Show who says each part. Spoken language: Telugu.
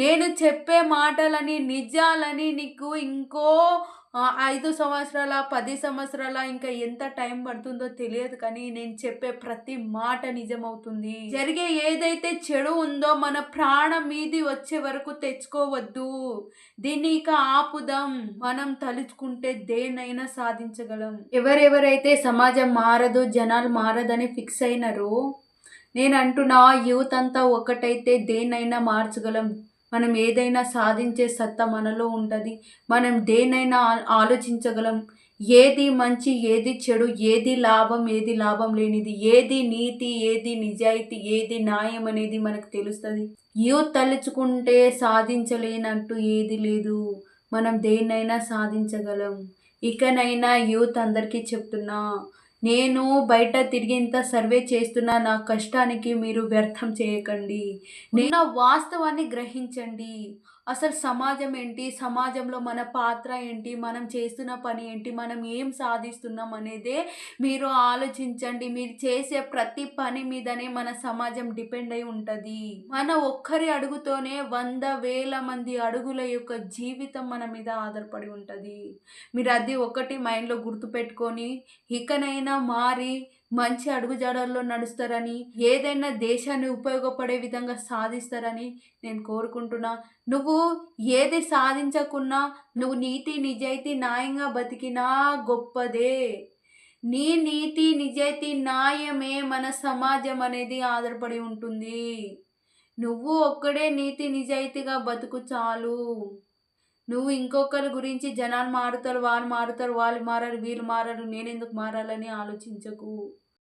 Speaker 1: నేను చెప్పే మాటలని నిజాలని నీకు ఇంకో ఐదు సంవత్సరాల పది సంవత్సరాల ఇంకా ఎంత టైం పడుతుందో తెలియదు కానీ నేను చెప్పే ప్రతి మాట నిజమవుతుంది. జరిగే ఏదైతే చెడు ఉందో మన ప్రాణం మీది వచ్చే వరకు తెచ్చుకోవద్దు. దీన్ని ఇక ఆపుదాం. మనం తలుచుకుంటే దేన్నైనా సాధించగలం. ఎవరెవరైతే సమాజం మారదు జనాలు మారదని ఫిక్స్ అయినారో నేను అంటున్నా యూత్ అంతా ఒకటైతే దేన్నైనా మార్చగలం. మనం ఏదైనా సాధించే సత్తా మనలో ఉంటుంది. మనం దేనైనా ఆలోచించగలం. ఏది మంచి ఏది చెడు ఏది లాభం ఏది లాభం లేనిది ఏది నీతి ఏది నిజాయితీ ఏది న్యాయం అనేది మనకు తెలుస్తుంది. యూత్ తలుచుకుంటే సాధించలేనట్టు ఏది లేదు. మనం దేన్నైనా సాధించగలం. ఇకనైనా యూత్ అందరికీ చెప్తున్నా నేను బయట తిరిగేంత సర్వే చేస్తున్న నా కష్టానికి మీరు వ్యర్థం చేయకండి. నేను వాస్తవాన్ని గ్రహించండి. అసలు సమాజం ఏంటి? సమాజంలో మన పాత్ర ఏంటి? మనం చేస్తున్న పని ఏంటి? మనం ఏం సాధిస్తున్నాం అనేదే మీరు ఆలోచించండి. మీరు చేసే ప్రతి పని మీదనే మన సమాజం డిపెండ్ అయి ఉంటుంది. మన ఒక్కరి అడుగుతోనే వంద వేల మంది అడుగుల యొక్క జీవితం మన మీద ఆధారపడి ఉంటుంది. మీరు అది ఒకటి మైండ్లో గుర్తుపెట్టుకొని ఇకనైనా మారి మంచి అడుగుజాడల్లో నడుస్తారని ఏదైనా దేశాన్ని ఉపయోగపడే విధంగా సాధిస్తారని నేను కోరుకుంటున్నా. నువ్వు ఏది సాధించకున్నా నువ్వు నీతి నిజాయితీ న్యాయంగా బతికినా గొప్పదే. నీ నీతి నిజాయితీ న్యాయమే మన సమాజం అనేది ఆధారపడి ఉంటుంది. నువ్వు ఒక్కడే నీతి నిజాయితీగా బతుకు చాలు. నువ్వు ఇంకొకరి గురించి జనాలు మారుతారు వాళ్ళు మారుతారు వాళ్ళు మారారు వీళ్ళు మారారు నేనెందుకు మారాలని ఆలోచించకు.